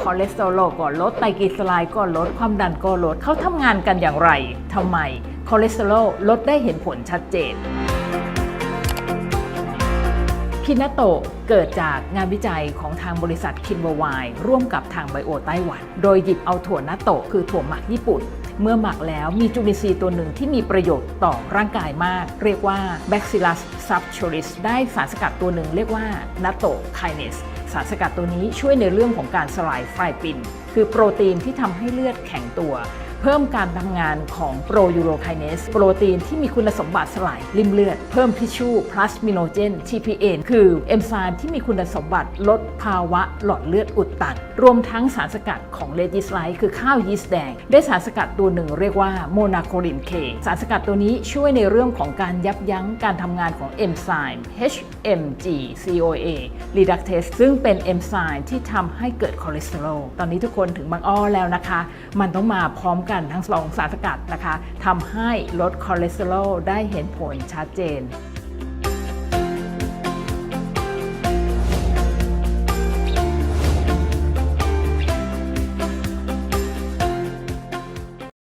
คอเลสเตอรอลก็ลดไตรกลีเซอไรด์ก็ลดความดันก็ลดเขาทำงานกันอย่างไรทำไมคอเลสเตอรอลลดได้เห็นผลชัดเจนคินาโตเกิดจากงานวิจัยของทางบริษัทคินเวอร์ไวร่วมกับทางไบโอไต้หวัน โดยหยิบเอาถั่วนาโตะคือถั่วหมักญี่ปุ่น เมื่อหมักแล้วมีจุลินทรีย์ตัวหนึ่งที่มีประโยชน์ต่อร่างกายมาก เรียกว่า Bacillus subtilis ได้สารสกัดตัวหนึ่งเรียกว่านาโตไคเนส สารสกัดตัวนี้ช่วยในเรื่องของการสลายไฟปิน คือโปรตีนที่ทำให้เลือดแข็งตัว เพิ่มการทำงานของโปรยูโรไคเนสโปรตีนที่มีคุณสมบัติสลายริมเลือด เพิ่มทิชชูพลาสมิโนเจน TPN คือเอนไซม์ที่มีคุณสมบัติลดภาวะหลอดเลือดอุดตัน รวมทั้งสารสกัดของเลจิสไลท์คือข้าวยีสต์แดง ได้สารสกัดตัวหนึ่งเรียกว่าโมนาโคลินเคสารสกัดตัวนี้ช่วยในเรื่องของการยับยั้งการทำงานของเอนไซม์ HMG CoA reductase ซึ่งเป็นเอนไซม์ที่ทำให้เกิดคอเลสเตอรอลตอนนี้ทุกคนถึงบางอ้อแล้วนะคะ มันต้องมาพร้อมกับกันทั้งสองสารสกัดนะคะทำให้ลดคอเลสเตอรอลได้เห็นผลชัดเจน